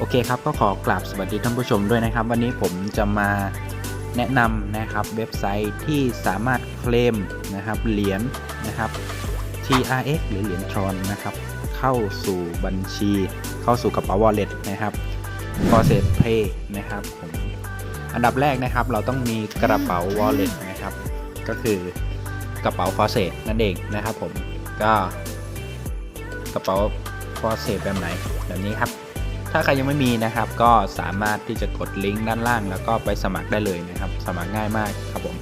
โอเคครับก็ขอกราบสวัสดีท่านผู้ชมด้วยนะครับ วันนี้ผมจะมาแนะนำนะครับเว็บไซต์ที่สามารถเคลมนะครับเหรียญนะครับ TRX หรือเหรียญทรอนนะครับ เข้าสู่บัญชี เข้าสู่กระเป๋า wallet นะครับ f o r s e t Pay นะครับผมอันดับแรกนะครับเราต้องมีกระเป๋า wallet นะครับ ก็คือกระเป๋า f o r s e t นั่นเองนะครับผมก็กระเป๋า f o r s e t แบบไหนแบบนี้ครับ ถ้าใครยังไม่มีนะครับ ก็สามารถที่จะกดลิงก์ด้านล่าง แล้วก็ไปสมัครได้เลยนะครับ สมัครง่ายมากครับผม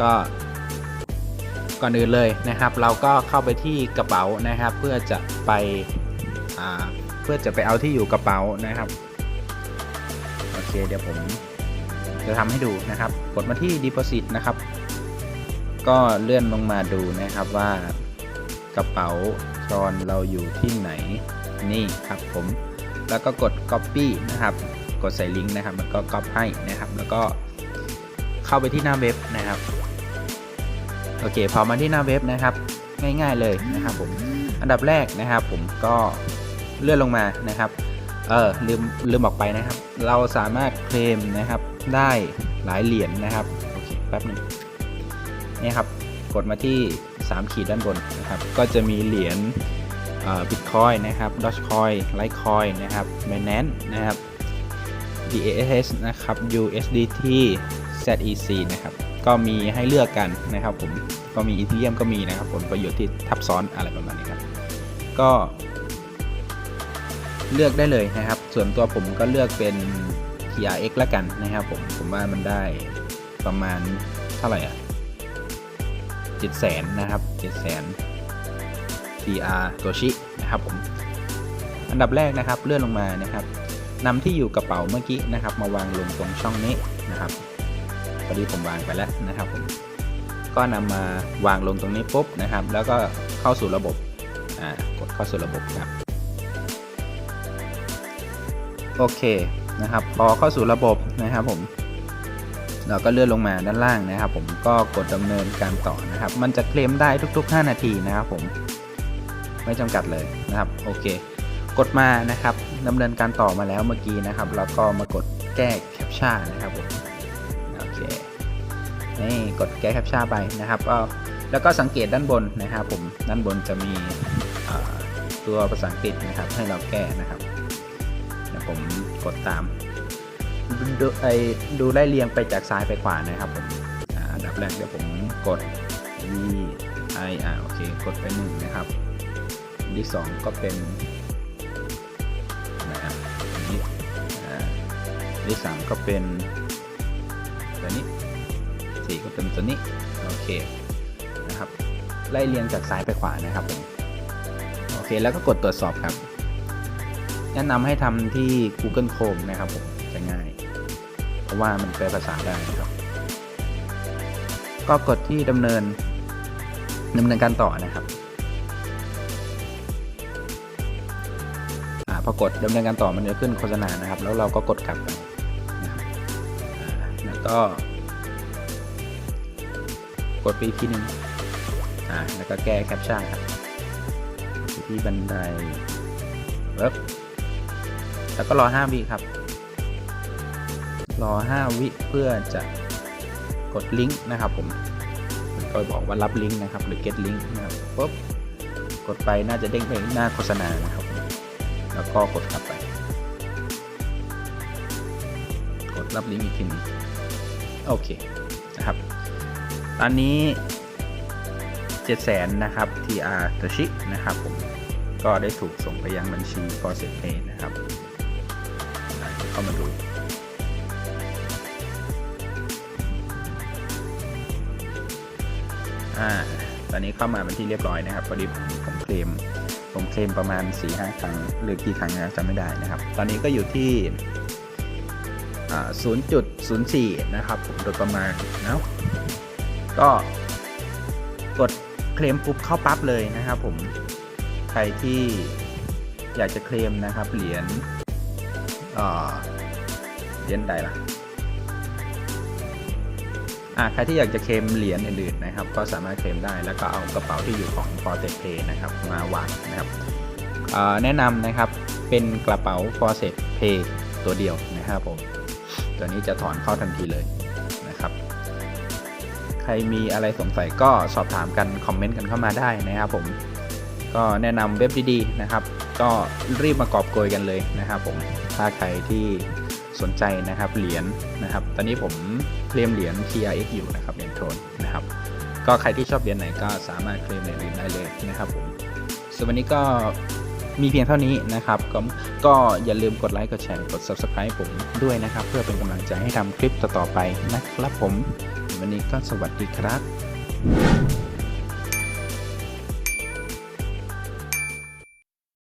ก็ก่อนอื่นเลยนะครับ เราก็เข้าไปที่กระเป๋านะครับ เพื่อจะไปเพื่อจะไปเอาที่อยู่กระเป๋านะครับโอเคเดี๋ยวผมจะทำให้ดูนะครับ กดมาที่ deposit นะครับ ก็เลื่อนลงมาดูนะครับว่ากระเป๋าจอนเราอยู่ที่ไหนนี่ครับผม แล้วก็กด copy นะครับ กดใส่ลิงก์นะครับมันก็ copy ให้นะครับ แล้วก็เข้าไปที่หน้าเว็บนะครับ โอเค พอมาที่หน้าเว็บนะครับ ง่ายๆเลยนะครับผมอันดับแรกนะครับ ผมก็เลื่อนลงมานะครับ เออลืมลืมบอกไปนะครับ เราสามารถเคลมนะครับได้หลายเหรียญนะครับโอเคแป๊บหนึ่งนี่ครับกดมาที่ 3 ขีดด้านบนนะครับ ก็จะมีเหรียญ บิตคอยนะครับ Dogecoin Litecoin นะครับ Binance นะครับ DAS นะครับ USDT ZEC นะครับ ก็มีให้เลือกกันนะครับผม ก็มีอีเทียมก็มีนะครับผลประโยชน์ที่ทับซ้อนอะไรประมาณนี้ครับ ก็เลือกได้เลยนะครับ ส่วนตัวผมก็เลือกเป็น TRX ละกันนะครับผม ผมว่ามันได้ประมาณเท่าไหร่อะ7 0 0 0 0นนะครับ7 0 0 0 0 TR ตัวชินะครับผมอันดับแรกนะครับเลื่อนลงมานะครับนำที่อยู่กระเป๋าเมื่อกี้นะครับ มาวางลงตรงช่องนี้นะครับพอดีผมวางไปแล้วนะครับผมก็นำมาวางลงตรงนี้ปุ๊บนะครับ แล้วก็เข้าสู่ระบบอ่ากดเข้าสู่ระบบครับโอเคนะครับ พอเข้าสู่ระบบนะครับผมเราก็เลื่อนลงมาด้านล่างนะครับ ผมก็กดดำเนินการต่อนะครับ มันจะเคลมได้ทุก ๆ 5 นาทีนะครับผม ไม่จำกัดเลยนะครับโอเค กดมานะครับดำเนินการต่อมาแล้วเมื่อกี้นะครับ แล้วก็มากดแก้แคปชั่นนะครับผมโอเคนี่กดแก้แคปชั่นไปนะครับก็แล้วก็สังเกตด้านบนนะครับผมด้านบนจะมีตัวภาษาอังกฤษนะครับ ให้เราแก้นะครับผมกดตามดูไอดูไล่เรียงไปจากซ้ายไปขวานะครับผมอันดับแรกเดี๋ยวผมกด V I อ่าโอเค กดไปหนึ่งนะครับ ที่สองก็เป็นนะครับนี้อ่าที่สามก็เป็นตัวนี้สี่ก็เป็นตัวนี้โอเคนะครับไล่เรียงจากซ้ายไปขวานะครับผมโอเคแล้วก็กดตรวจสอบครับ แนะนำให้ทำที่ Google Chrome นะครับผมจะง่าย เพราะว่ามันแปลภาษาได้นะครับ ก็กดที่ดำเนินดำเนินการต่อนะครับ พอกดดำเนินการต่อมันจะขึ้นโฆษณานะครับ แล้วเราก็กดกลับนะครับแล้วก็ กดไปอีกทีหนึงอ่าแล้วก็แก้แคปชั่นครับที่บันไดเว็บแล้วก็รอ 5 วิครับ รอ 5 วิเพื่อจะกดลิงก์นะครับผมมันก็บอกว่ารับลิงก์นะครับ หรือ get link นะครับปุ๊บกดไปน่าจะเด้งไปหน้าโฆษณานะครับ แล้วก็กดกลับไป กดรับลิงก์อีกทีนึงโอเคนะครับ ตอนนี้7 0 0 0 0 0นะครับ TR ตชินะครับผมก็ได้ถูกส่งไปยังบัญชี f o r s e t Pay นะครับเข้ามาดูอ่าตอนนี้เข้ามาเป็นที่เรียบร้อยนะครับพอดีผมเคลม ผมเคลมประมาณ 4-5 ครั้งหรือกี่ครั้งนะจำไม่ได้นะครับ ตอนนี้ก็อยู่ที่ 0.04 นะครับผมโดยประมาณนะก็กดเคลมปุ๊บเข้าปั๊บเลยนะครับผมใครที่อยากจะเคลมนะครับเหรียญเหรียญใดล่ะอ่า ใครที่อยากจะเคลมเหรียญอื่นๆนะครับ ก็สามารถเคลมได้แล้วก็เอากระเป๋าที่อยู่ของ f o r t e Pay นะครับมาวางนะครับแนะนำนะครับเป็นกระเป๋า f o r s e t Pay ตัวเดียวนะครับผมตัวนี้จะถอนเข้าทันทีเลยนะครับ ใครมีอะไรสงสัยก็สอบถามกันคอมเมนต์กันเข้ามาได้นะครับผมก็แนะนำเว็บดีๆนะครับ ก็รีบมากอบโกยกันเลยนะครับผมถ้าใครที่สนใจนะครับเหรียญนะครับ ตอนนี้ผม เคลมเหรียญ TRX อยู่นะครับเหรียญโทนนะครับ ก็ใครที่ชอบเหรียญไหนก็สามารถเคลมเหรียญได้เลยนะครับผมส่วนวันนี้ก็มีเพียงเท่านี้นะครับ ก็ก็อย่าลืมกดไลค์กดแชร์กด Subscribe ผมด้วยนะครับ เพื่อเป็นกำลังใจให้ทำคลิปต่อๆไปนะครับผม วันนี้ก็สวัสดีครับ